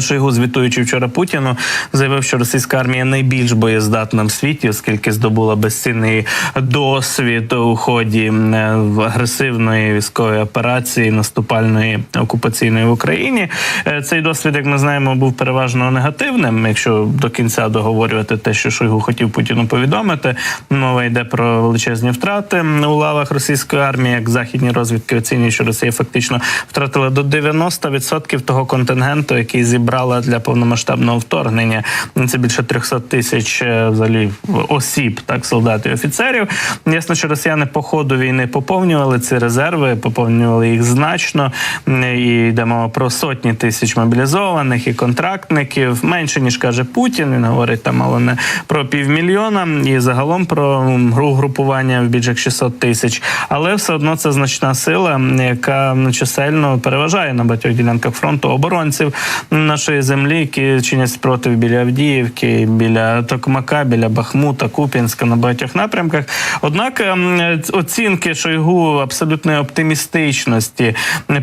Шойгу, звітуючи вчора Путіну, заявив, що російська армія найбільш боєздатна в світі, оскільки здобула безцінний досвід у ході е, агресивної військової операції наступальної окупаційної в Україні. Е, Цей досвід, як ми знаємо, був переважно негативним. Якщо до кінця договорювати те, що Шойгу хотів Путіну повідомити, мова йде про величезні втрати у лавах російської армії, як західні розвідки оцінюють, що Росія фактично втратила до 90% того контингенту, який зібрала для повномасштабного вторгнення. Це більше 300 тисяч е, взагалі осіб, так солдатів і офіцерів. Ясно, що росіяни по ходу війни поповнювали ці резерви, поповнювали їх значно. І йде мова про сотні тисяч мобілізованих і контрактників. Менше ніж каже Путін. Він говорить там мало не про півмільйона і загалом про м, гру групування в більш як 600 тисяч. Але все одно це значна сила, яка м, чисельно переважає на багатьох ділянках фронту оборонців нашої землі, які чинять спротив біля Авдіївки, біля Токмака, біля Бахмута, Куп'янська на багатьох напрямках. Однак ем, оцінки Шойгу абсолютної оптимістичності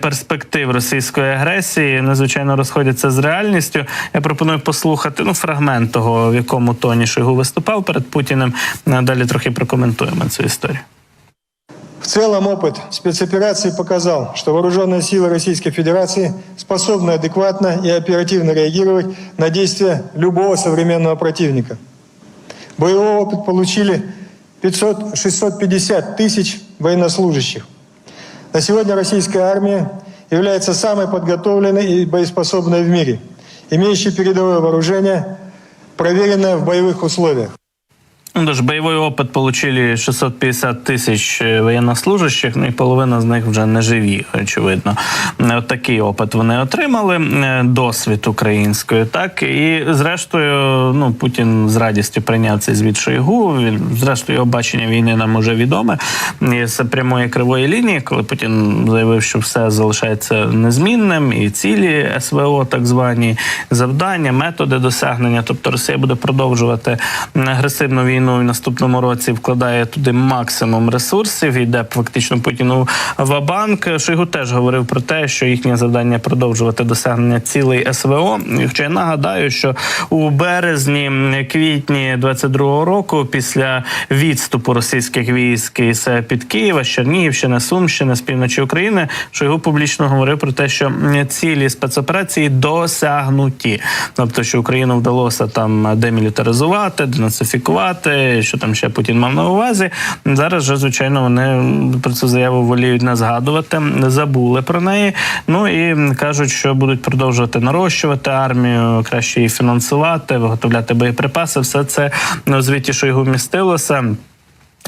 перспектив російської агресії надзвичайно розходяться з реальністю. Я пропоную послухати ну фрагмент того, в якому тоні Шойгу виступав перед Путіним. А Далі трохи прокоментуємо цю історію. Целом опыт спецоперации показал, что вооруженные силы Российской Федерации способны адекватно и оперативно реагировать на действия любого современного противника. Боевой опыт получили 500, 650 тысяч военнослужащих. На сегодня российская армия является самой подготовленной и боеспособной в мире, имеющей передовое вооружение, проверенное в боевых условиях. Ну, Тож бойовий опит получили 650 тисяч е, воєннослужащих, ну і половина з них вже не живі, очевидно. Е, От такий опит вони отримали, е, досвід української, так і зрештою, ну Путін з радістю прийняв цей звіт Шойгу. Він зрештою його бачення війни нам уже відоме. З прямої кривої лінії, коли Путін заявив, що все залишається незмінним, і цілі СВО, так звані завдання, методи досягнення. Тобто Росія буде продовжувати агресивну війну в наступному році, вкладає туди максимум ресурсів. Йде фактично Путіну в банк. Шойгу теж говорив про те, що їхнє завдання продовжувати досягнення цілей СВО. І Хоча я нагадаю, що у березні, квітні 22-го року, після відступу російських військ із під Києва, Чернігівщини, Сумщини, з півночі України, Шойгу публічно говорив про те, що цілі спецоперації досягнуті, тобто, що Україну вдалося там демілітаризувати, денацифікувати, що там ще Путін мав на увазі. Зараз же, звичайно, вони про цю заяву воліють не згадувати, забули про неї. Ну і кажуть, що будуть продовжувати нарощувати армію, краще її фінансувати, виготовляти боєприпаси. Все це у звіті його містилося.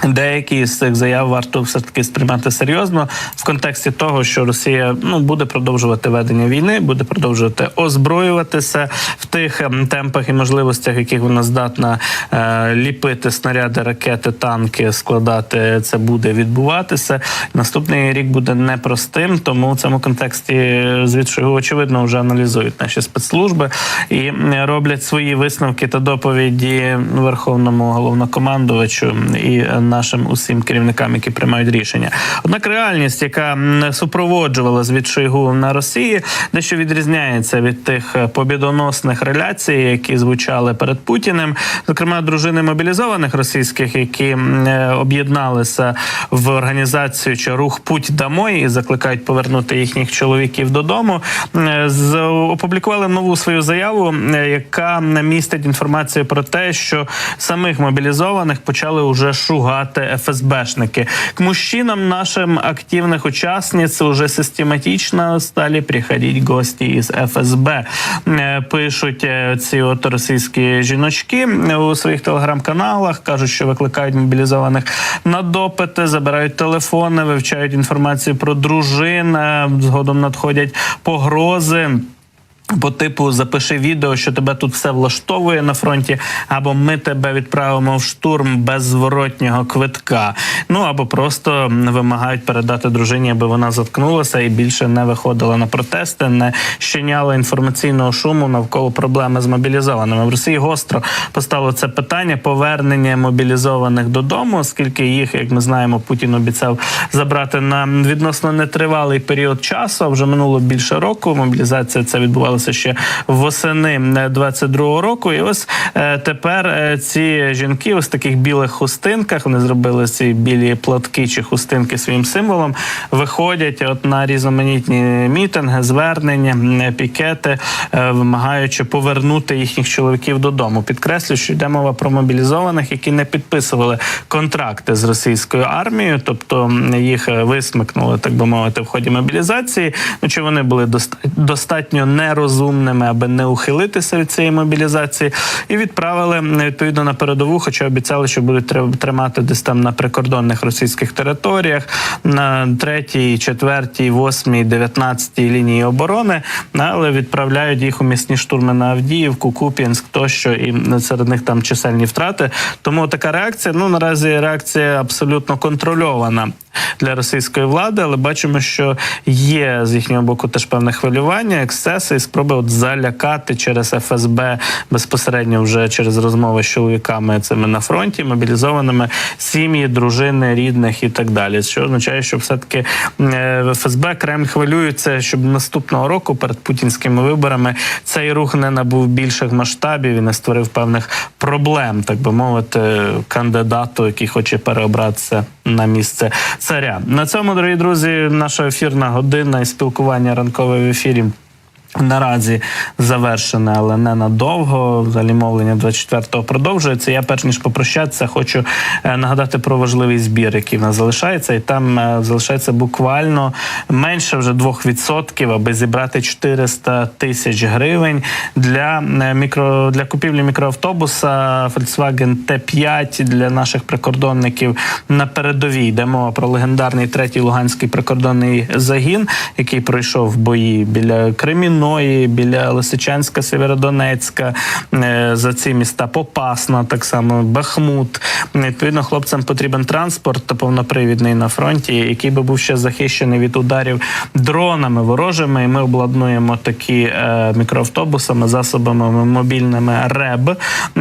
Деякі з цих заяв варто все таки сприймати серйозно в контексті того, що Росія ну буде продовжувати ведення війни, буде продовжувати озброюватися в тих ем, темпах і можливостях, яких вона здатна е, ліпити снаряди, ракети, танки, складати це буде відбуватися. Наступний рік буде непростим, тому в цьому контексті звідси очевидно вже аналізують наші спецслужби і е, роблять свої висновки та доповіді верховному головнокомандувачу і нашим усім керівникам, які приймають рішення. Однак реальність, яка супроводжувала звід Шойгу на Росії, дещо відрізняється від тих е, побідоносних реляцій, які звучали перед Путіним, зокрема дружини мобілізованих російських, які е, об'єдналися в організацію чи рух Путь домой і закликають повернути їхніх чоловіків додому. е, з- опублікували нову свою заяву, яка містить інформацію про те, що самих мобілізованих почали уже шугати ФСБшники. К мужчинам нашим активных участниц уже систематично стали приходити гості із ФСБ. Е, Пишуть е, ці от російські жіночки у своїх телеграм-каналах, кажуть, що викликають мобілізованих на допити, забирають телефони, вивчають інформацію про дружин. е, Згодом надходять погрози. По типу запиши відео, що тебе тут все влаштовує на фронті, або ми тебе відправимо в штурм без зворотнього квитка. Ну або просто вимагають передати дружині, аби вона заткнулася і більше не виходила на протести, не щиняла інформаційного шуму навколо проблеми з мобілізованими. В Росії гостро постало це питання повернення мобілізованих додому, оскільки їх, як ми знаємо, Путін обіцяв забрати на відносно нетривалий період часу. А вже минуло більше року. Мобілізація це відбувалася ще восени 22-го року. І ось е, тепер е, ці жінки ось таких білих хустинках вони зробили ці білі платки чи хустинки своїм символом. Виходять от на різноманітні мітинги, звернення, пікети, е, вимагаючи повернути їхніх чоловіків додому. Підкреслю, що йде мова про мобілізованих, які не підписували контракти з російською армією, тобто їх е, висмикнули, так би мовити, в ході мобілізації. Ну чи вони були доста- достатньо нерозумними, аби не ухилитися від цієї мобілізації, і відправили відповідно на передову, хоча обіцяли, що будуть трим- тримати десь там на прикордонних російських територіях на третій, четвертій, восьмій, дев'ятнадцятій лінії оборони, але відправляють їх у місні штурми на Авдіївку, Куп'янськ тощо, і серед них там чисельні втрати. Тому така реакція. Ну наразі реакція абсолютно контрольована для російської влади, але бачимо, що є з їхнього боку теж певне хвилювання, ексцеси і спроби от залякати через ФСБ безпосередньо вже через розмови з чоловіками цими на фронті, мобілізованими сім'ї, дружини, рідних і так далі. Що означає, що все таки ФСБ Кремль хвилюється, щоб наступного року перед путінськими виборами цей рух не набув більших масштабів і не створив певних проблем, так би мовити, кандидату, який хоче переобратися на місце царя. На цьому, дорогі друзі, наша ефірна година і спілкування ранкове в ефірі. Наразі завершене, але не надовго. Взагалі мовлення 24-го продовжується. Я перш ніж попрощатися, хочу е, нагадати про важливий збір, який в нас залишається, і там е, залишається буквально менше вже 2%, аби зібрати 400 тисяч гривень для е, мікро для купівлі мікроавтобуса Volkswagen T5 для наших прикордонників на передовій. Йде мова про легендарний третій луганський прикордонний загін, який пройшов бої біля Кремінної, біля Лисичанська, Сєвєродонецька, е, за ці міста Попасна, так само Бахмут. Відповідно, хлопцям потрібен транспорт та повнопривідний на фронті, який би був ще захищений від ударів дронами ворожими. І ми обладнуємо такі е, мікроавтобусами, засобами мобільними РЕБ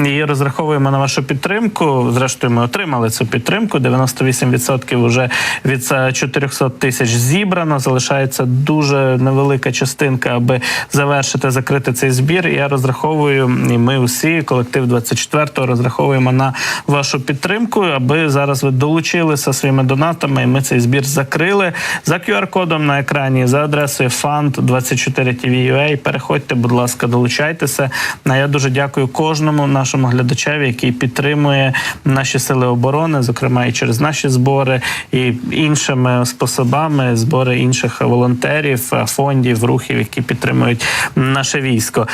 і розраховуємо на вашу підтримку. Зрештою, ми отримали цю підтримку. 98% вже від е, 400 тисяч зібрано. Залишається дуже невелика частинка, аби завершити закрити цей збір. Я розраховую, і ми усі, колектив 24-го, розраховуємо на вашу підтримку, аби зараз ви долучилися своїми донатами. І ми цей збір закрили за QR-кодом на екрані, за адресою fund24tv.ua. Переходьте, будь ласка, долучайтеся. А я дуже дякую кожному нашому глядачеві, який підтримує наші сили оборони, зокрема і через наші збори, і іншими способами збори інших волонтерів, фондів, рухів, які підтримують наше військо.